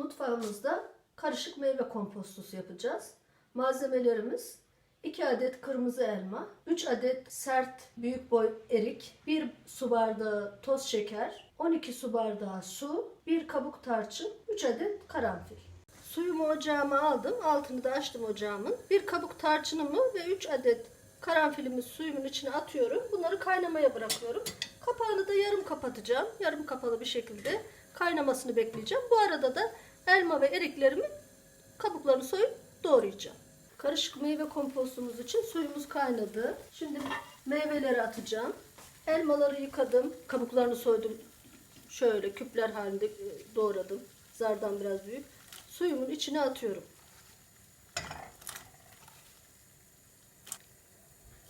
mutfağımızda karışık meyve kompostosu yapacağız. Malzemelerimiz 2 adet kırmızı elma, 3 adet sert büyük boy erik, 1 su bardağı toz şeker, 12 su bardağı su, 1 kabuk tarçın, 3 adet karanfil. Suyumu ocağıma aldım. Altını da açtım ocağımın. Bir kabuk tarçınımı ve 3 adet karanfilimi suyumun içine atıyorum. Bunları kaynamaya bırakıyorum. Kapağını da yarım kapatacağım. Yarım kapalı bir şekilde kaynamasını bekleyeceğim. Bu arada da elma ve eriklerimi kabuklarını soyup doğrayacağım. Karışık meyve kompostumuz için suyumuz kaynadı. Şimdi meyveleri atacağım. Elmaları yıkadım. Kabuklarını soydum. Şöyle küpler halinde e, doğradım. Zardan biraz büyük. Suyumun içine atıyorum.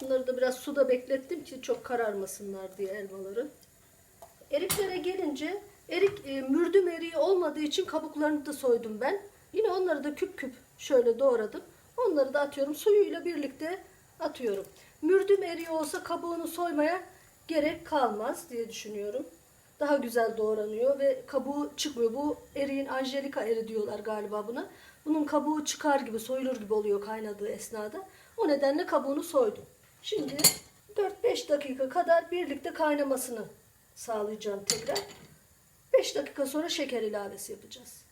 Bunları da biraz suda beklettim ki çok kararmasınlar diye elmaları. Eriklere gelince erik e, mürdüm eriği olmadığı için kabuklarını da soydum ben. Yine onları da küp küp şöyle doğradım. Onları da atıyorum. Suyuyla birlikte atıyorum. Mürdüm eriği olsa kabuğunu soymaya gerek kalmaz diye düşünüyorum. Daha güzel doğranıyor ve kabuğu çıkmıyor. Bu eriğin angelika eri diyorlar galiba buna. Bunun kabuğu çıkar gibi, soyulur gibi oluyor kaynadığı esnada. O nedenle kabuğunu soydum. Şimdi 4-5 dakika kadar birlikte kaynamasını sağlayacağım tekrar. 5 dakika sonra şeker ilavesi yapacağız.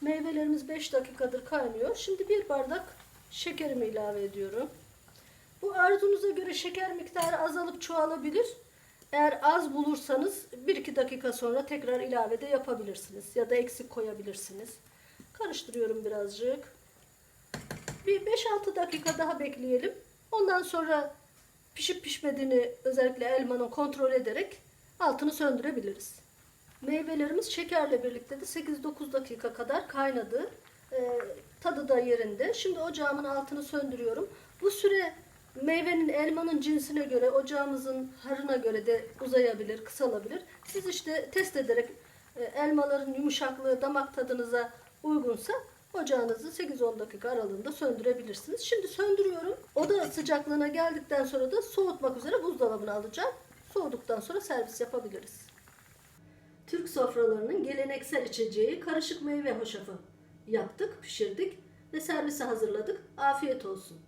Meyvelerimiz 5 dakikadır kaynıyor. Şimdi bir bardak şekerimi ilave ediyorum. Bu arzunuza göre şeker miktarı azalıp çoğalabilir. Eğer az bulursanız 1-2 dakika sonra tekrar ilave de yapabilirsiniz. Ya da eksik koyabilirsiniz. Karıştırıyorum birazcık. Bir 5-6 dakika daha bekleyelim. Ondan sonra pişip pişmediğini özellikle elmanın kontrol ederek altını söndürebiliriz. Meyvelerimiz şekerle birlikte de 8-9 dakika kadar kaynadı. Ee, tadı da yerinde. Şimdi ocağımın altını söndürüyorum. Bu süre meyvenin elmanın cinsine göre ocağımızın harına göre de uzayabilir, kısalabilir. Siz işte test ederek e, elmaların yumuşaklığı damak tadınıza uygunsa ocağınızı 8-10 dakika aralığında söndürebilirsiniz. Şimdi söndürüyorum. Oda sıcaklığına geldikten sonra da soğutmak üzere buzdolabına alacağım. Soğuduktan sonra servis yapabiliriz. Türk sofralarının geleneksel içeceği karışık meyve hoşafı yaptık, pişirdik ve servise hazırladık. Afiyet olsun.